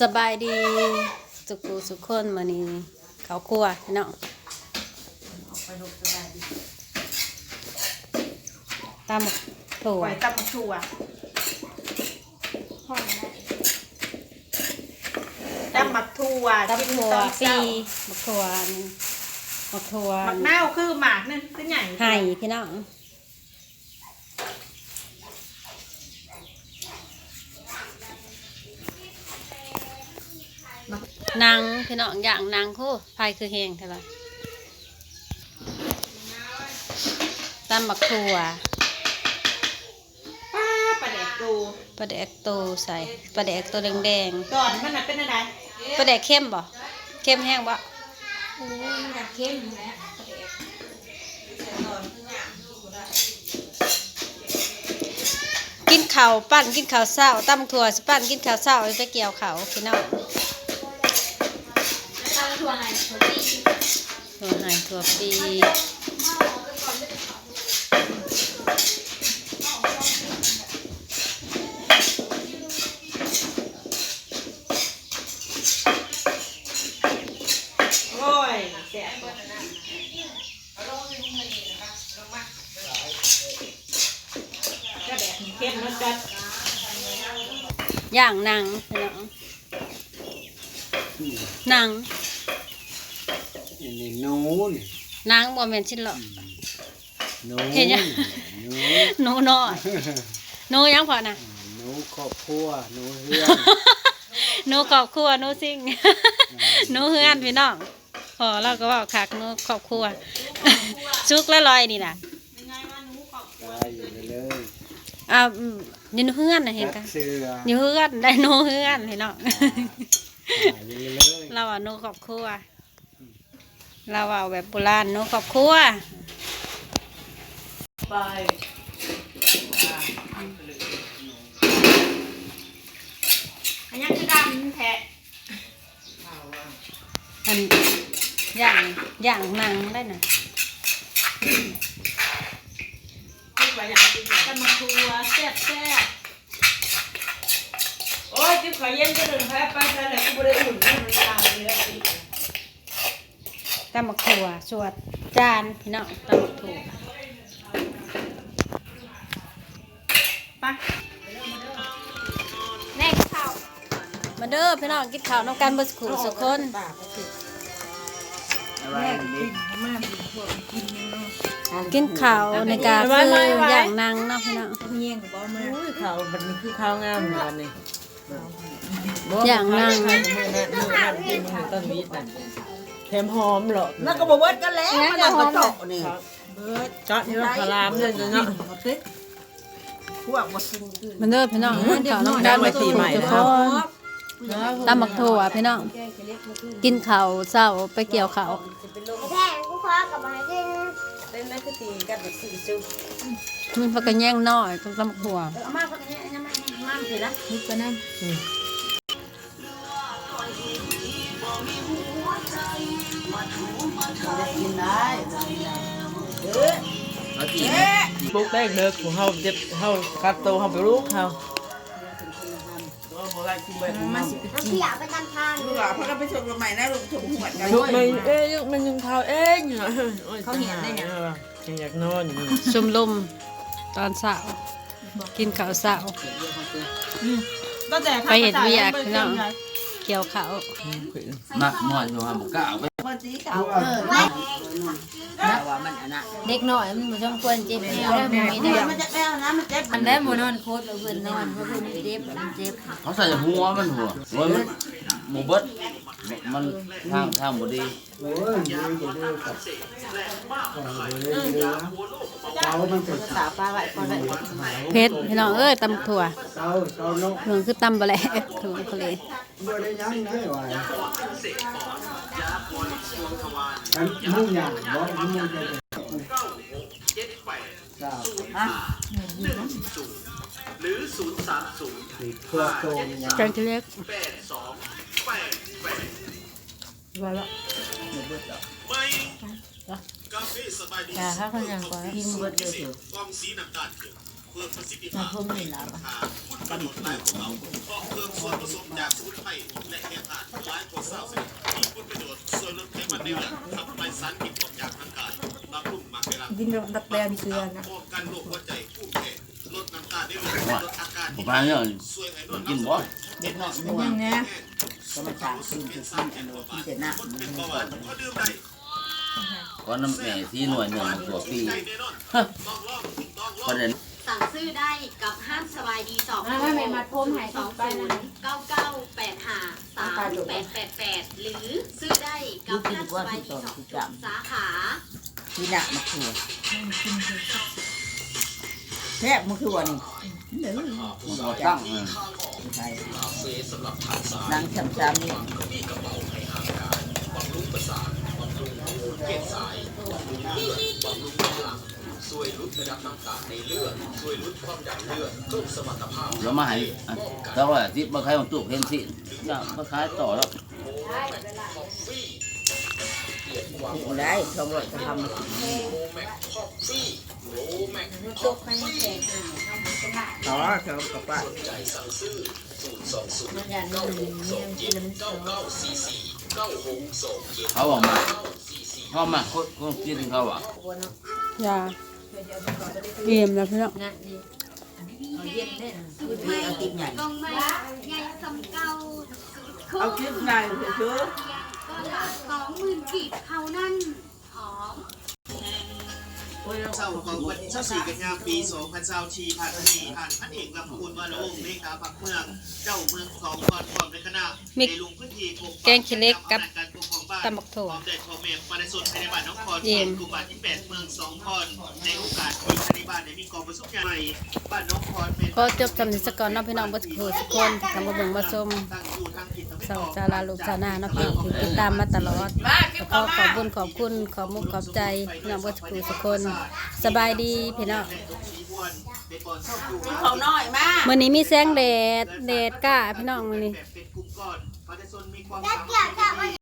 สบายดีสุกุสุขคนมานี่เขาวครัวพี่น้องตามถั่วไหวตับมักชัวตับมักทัวตามกินถั่วตอนปีเช้ามักถั่วนี่มักถั่วมักนาวคือหมากนึงคือใหญ่ ไห่พี่น้อง นางพี่น้องอย่างนางคู่พายคือแหงเท่าไหร่ตามบักถั่วป้าปลาแดกดูปลาแดกโตใส่ปลาแดกตัวแดงตอนมันน่ะเป็นอะไรๆปลาแดกเข้มบ่เข้มแห้งบ่มันอยากเข้มแล้วกินข้าวปั้นกินข้าวเช้าตำถั่วสิปั้นกินข้าวเช้าไปเกี่ยวข้าวพี่น้อง ตับทัวไงทัวปีถั่วไห่ถั่วปีโอ้ยแสบก็แดกเข้มมันจัดย่างนางหน้องนาง นนี้หนูนี่นางบ่แม่นชิ้นหรอก หนูเห็นยัง หนูหนูน้อยหนูยังพอนะหนูครอบครัวหนูเฮือนหนูครอบครัวหนูซิ่งหนูเฮือนพี่น้องพอเราก็เว่าคักหนูครอบครัวชุกละลอยนี่น่ะตายอยู่เลยอ่าอืมนี่หนูเฮือนน่ะเห็นจักันกเสืออยู่เฮือนได้หนูเฮือนพี่น้อง ตายอยู่เลยเราอะหนูครอบครัว เราเอาแบบโบราณหนูครอบครัวไปอันยังคือดำแทะอันอย่างอย่างนางได้น่ะคิดว่าอย่างกินตับมักทัวแซ่บแซ่บโอ้ยจิ๊บขอเย็นจะดึงแพ้ไปซะแล้วกูบ่ได้อุ่นมันตายเลยแล้วสิ ตำบักถั่วสวดจานพี่น้องตำบักถั่วไปแม่กินข้าวมาเด้อพี่น้องกินข้าวน้ำกันเบดสกครูสุกคนอะไรนี่กินข้าวในกาคืออย่างนางเนาะพี่น้องอุ้ยข้าวมันนี่คือข้าวงามเหมือนกันนี่อย่างนางมือนั่นมือนั่นกินมือต้นวิทย์น่ะ แถมหอมเหรอนั่นก็บอกเบิดกันแล้วมันนั่นก็เจาะนี่เจาะนี่ว่าพารามเนี่ยเนาะพวกบ่กินกินมาเด้อพี่น้องกินข้าวน้ำกันเบดสกครูสุกคนตำบักถั่วพี่น้องกินข้าวเช้าไปเกี่ยวข้าวแท้กูขอกลับมาให้กินเล่นนั่นคือตีกันแบบสี่ซุปมันพักกันแย่งน้อยกับตำบักถั่วเอามาพักนี้ยังไม่มั่มสิละนิดไปนั่ นกินได้ปุ๊กแรกเลิกของเฮาเจ็บเฮาคัดโตเฮาไปลูกเฮามาสิเอาเขี่ยไปตามทางลูกหลานพากันไปส่งใหม่นะลูกส่งหัวกันลูกมันเอ้ยลูกมันยังเท้าเอ้ยเขาเห็นได้เนี่ยอยากนอนอยู่ชุมลมตอนเช้ากินข้าวเช้าก็แต่ไปเห็นเวียกพี่น้องเกี่ยวข้าวมาหมอนอยู่ฮะบุกก้าวไป คนสีขาวเด็กน้อยมันบ่ต้องควรเจ็บแนวแล้วมันมีแนวมันจะแป้วนะมันเจ็บอันแรกบ่นอนโคตรเพิ่นนอนเพราะเพิ่นเจ็บมันเจ็บเขาใส่หัวมันหัวหัวมันหมูเบิดมันทางทางบ่ดีโอ้ยดีดีดีกับเรามันเป็นตาปลาไหลปลาไหลเพชรพี่น้องเอ้ยตำถั่วเต้าเต้านกเมืองคือตำบะแหลกคือเขาเลยบ่ได้ยังได้ไห วอันมุ่งอย่างบ่มุ่งจะทราบหรือศูนย์สามศูนย์เพื่อโตงยาจังที่เล็กค่ะถ้าคนยังก่อนกินเบิดเลยเถอะมาพุ่มนี่แล้วกำหนดลายของเราเพราะเพิ่มส่วนผสมจากสมุนไพรและกินแบบดั กแดนเชือนะว่าผมพาเนี่ยกินบ่เด็กน้อยนัวยังไงก็มาถามกินกินกินอันนู้นกินแต่หน้ามันมีก่อนก็น้ำแม่ที่หน่วยหนึ่งตัวปีประเด็นสั่งซื้อได้กับห้างสบายดีสองมาไม่ไม่มาโทมหายสองไปศูนย์เก้าเก้าแปดห้าสามแปดแปดแปดหรือซื้อได้กับห้างสบายดีสองสาขา ที่หน้ามาทัวแทบมาทัวนี่เดี๋ยวมันก็ตั้งเออใช่นางช้ำๆนี่แล้วมาให้อะเท่าไหร่ที่มาขายของตู้เห็นสิมาขายต่อแล้ว นี่ได้ทองร้อยจะทำตกไปแข่งห่างทำเจ้าต่อเธอกับป้ามันอย่าเนี่ยกินแล้วมันสียวเขาบอกมาเขามาคนคนกินเขาอะยาเอี่ยมแล้วพี่น้องงานดีเอาเย็นเล่นคือดีเอาติ๊กใหญ่กองไม่ใหญ่สำเก้าเอาติ๊กใหญ่เถอะก็หลัก สองหมื่นกีบเท่านั้นหอมเศร้าของวันที่24กันยายนปี2024ผ่านทีผ่านพันเอกลำพูนวาระวงศ์เลขาพักเมือง เจ้าเมืองของพรพร้อมในคณะในลุงพื้นที่ปกแกงขี้เหล็กกับ การปกครองบ้านตำบักถั่วพร้อมใจพ่อแม่มาในส่วนภายในบ้านน้องพรเยี่ยม กลุ่มบ้านที่แปดเมืองสองพรในโอกาสที่ภายในบ้านได้มีกองประชุมใหญ่บ้านน้องพรเป็นขอจบจำนิสกรเนาะพี่น้องเบ่ทุกคนทุกคนทำมาเบิ่งมาชมตั้งอยู่ทางทิศตะวันสาอวอกจาราลูกจานาเนาะพี่น้องที่ติดตามมาตลอดขอขอบคุญขอบคุณขอมุกขอบใจพี่น้องเบ่ทุกคนทุกคนสบายดีพี่น้องเขาน้อยมากมื้อนี้มีแสงแดดแดดก้าพี่น้องมื้อนี้ แบบเป็นกลุ่มก้อนประชาชนมีความแล้วสาเกี่ยวมารถกับ